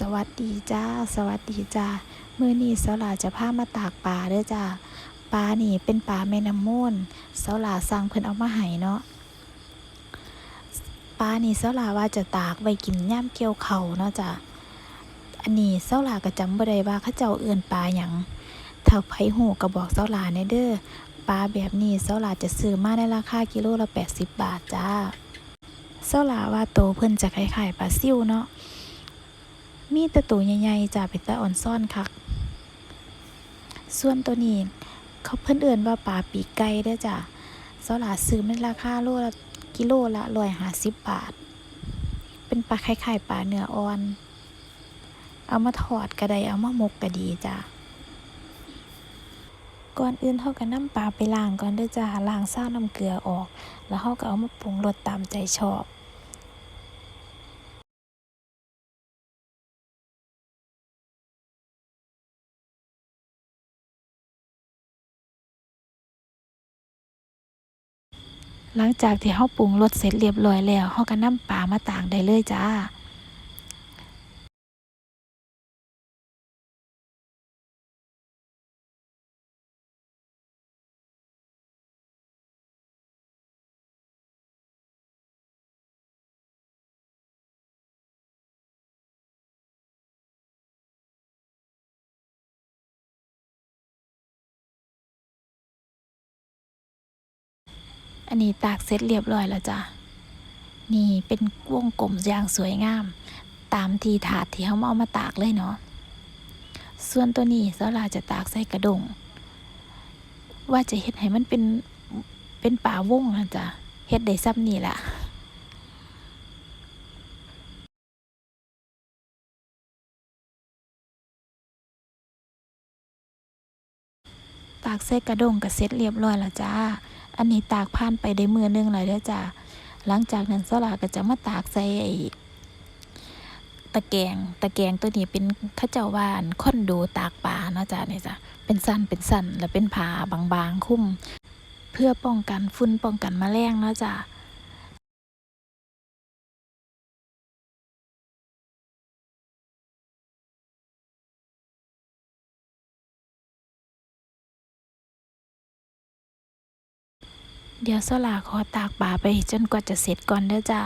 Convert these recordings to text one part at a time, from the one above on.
สวัสดีจ้า สวัสดีจ้ามื้อนี้เสาหลาจะพามาตากปลาเด้อจ้าปลานี่เป็นปลาแม่น้ำมูลเสาหลาสั่งเพิ่นเอามาให้เนาะปลานี่เสาหลาว่าจะตากไว้กินย่ามเกี่ยวเขาเนาะจ้าอันนี้เสาหลาก็จำบ่ได้ว่าเขาเจ้าเอิ้นปลาหยังถ้าไผฮู้ก็บอกเสาหลาแน่เด้อปลาแบบนี้เสาหลาจะซื้อมาในราคากิโลละ80 บาทจ้าเสาหลาว่าโตเพิ่นจะคล้ายๆปลาซิ่วเนาะ มีต่ตัวใหญ่ๆจ้ะเป็นตาอ่อนซ่อนคัก ส่วนตัวนี้ เขาเพิ่นเอื่นว่าปลาปีกไก่เด้อจ้ะสาหลาซื้อมันราคาโลละกิโลละร้อยห้าสิบบาท เป็นปลาไข่ๆปลาเนื้ออ่อน เอามาทอดก็ไดเอามาหมกก็ดีจ้ะก่อนอื่นเฮาก็นำปลาไปล้างก่อนเด้อจ้ะล้างซาน้ำเกลือออก แล้วเฮาก็เอามาปรุงรสตามใจชอบ หลังจากที่เฮาปรุงรสเสร็จเรียบร้อยแล้วเฮาก็นำปลามาตากได้เลยจ้า อันนี้ตากเสร็จเรียบร้อยแล้วจ้ะ นี่เป็นวงกลมอย่างสวยงาม ตามที่ถาดที่เขาเอามาตากเลยเนาะ ส่วนตัวนี้เสาลาจะตากใส่กระดง ว่าจะเฮ็ดให้มันเป็นเป็นป่าวงนะจ๊ะเฮ็ดได้ซ้ำนี่แหละตากใส่กระดงก็เสร็จเรียบร้อยแล้วจ้า อันนี้ตากผ่านไปได้มือหนึงเลยเด้อจ้าหลังจากนั้นสลาก็จะมาตากใส่ไอ้ตะแกงตะแกงตัวนี้เป็นข้าเจ้าว่านค้นดูตากปลาเนาะจ้านี่จ้ะเป็นสั้นเป็นสั้นแล้วเป็นผ้าบางๆ คุ้ม เพื่อป้องกันฝุ่นป้องกันแมลงเนาะจ้า เดี๋ยวสลาขอตากป่าไปจนกว่าจะเสร็จก่อนเด้อจ้า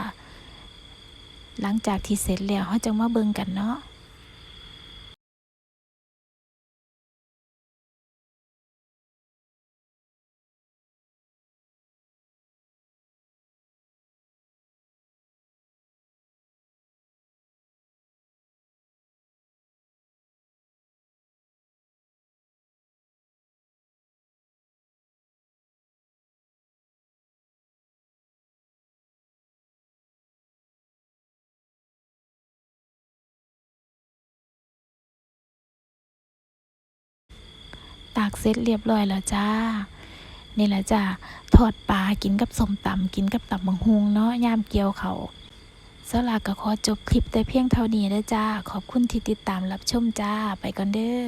หลังจากที่เสร็จแล้วเขาจะมาเบิ่งกันเนาะ ตากเสร็จเรียบร้อยแล้วจ้า นี่แหละจ้าทอดปลากินกับสมตำกินกับตับมังฮุงเนาะยามเกี่ยวเขาสลาก็ขอจบคลิปแต่เพียงเท่านี้นะจ้า ขอบคุณที่ติดตามรับชมจ้า ไปก่อนเด้อ